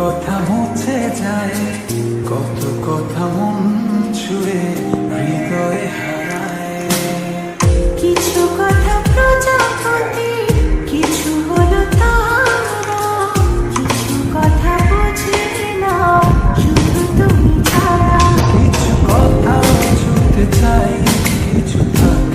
কথা মুছে যায় কত কথা মন ছুঁয়ে হৃদয়ে হারায়। কিছু কথা প্রজাপতি কিছু হলো তারা। কিছু কথা বুঝি না শুধু তুমি ছাড়া। কিছু কথা ছুটতে চাই কিছু থাকে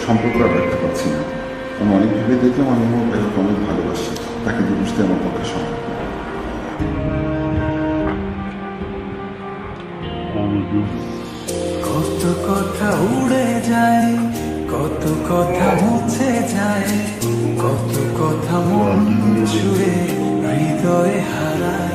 আসলে সম্পর্কটা রাখতে পারছি না। আমি অনেক ভেবে দেখলাম আমি আমার ভাইকে অনেক ভালোবাসি। তাকে তো বুঝতে আমার পক্ষে সম্ভব। কত কথা উড়ে যায়, কত কথা মুছে যায়, কত কথা মন ছুঁয়ে হৃদয়ে হারায়।